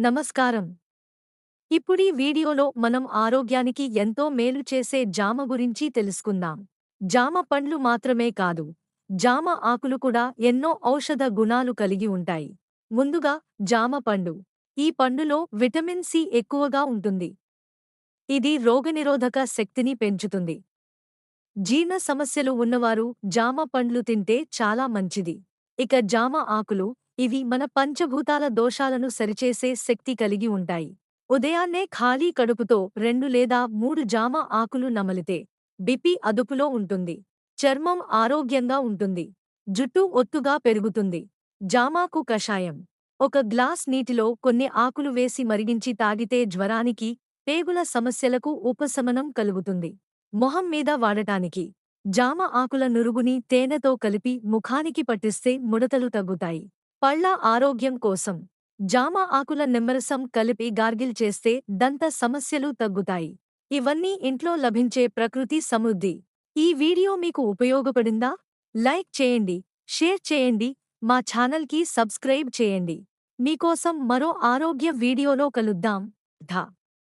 నమస్కారం. ఇప్పుడీ వీడియోలో మనం ఆరోగ్యానికి ఎంతో మేలు చేసే జామ గురించి తెలుసుకుందాం. జామ పండ్లు మాత్రమే కాదు జామ ఆకులు కూడా ఎన్నో ఔషధ గుణాలు కలిగి ఉంటాయి. ముందుగా జామ పండు. ఈ పండులో విటమిన్ సి ఎక్కువగా ఉంటుంది. ఇది రోగనిరోధక శక్తిని పెంచుతుంది. జీర్ణ సమస్యలు ఉన్నవారు జామ పండ్లు తింటే చాలా మంచిది. ఇక జామ ఆకులు ఇవి మన పంచభూతాల దోషాలను సరిచేసే శక్తి కలిగి ఉంటాయి. ఉదయాన్నే ఖాళీ కడుపుతో రెండు లేదా మూడు జామ ఆకులు నమలితే బిపి అదుపులో ఉంటుంది. చర్మం ఆరోగ్యంగా ఉంటుంది. జుట్టు ఒత్తుగా పెరుగుతుంది. జామాకు కషాయం. ఒక గ్లాస్ నీటిలో కొన్ని ఆకులు వేసి మరిగించి తాగితే జ్వరానికి పేగుల సమస్యలకు ఉపశమనం కలుగుతుంది. మొహం మీద వాడటానికి. జామ ఆకుల నురుగుని తేనెతో కలిపి ముఖానికి పట్టిస్తే ముడతలు తగ్గుతాయి. పళ్ళ ఆరోగ్యం కోసం జామ ఆకుల నిమ్మరసం కలిపి గార్గిల్ చేస్తే దంత సమస్యలు తగ్గుతాయి. ఇవన్నీ ఇంట్లో లభించే ప్రకృతి సమృద్ధి. ఈ వీడియో మీకు ఉపయోగపడిందా? లైక్ చేయండి షేర్ చేయండి మా ఛానల్కి సబ్స్క్రైబ్ చేయండి. మీకోసం మరో ఆరోగ్య వీడియోలో కలుద్దాం. ధా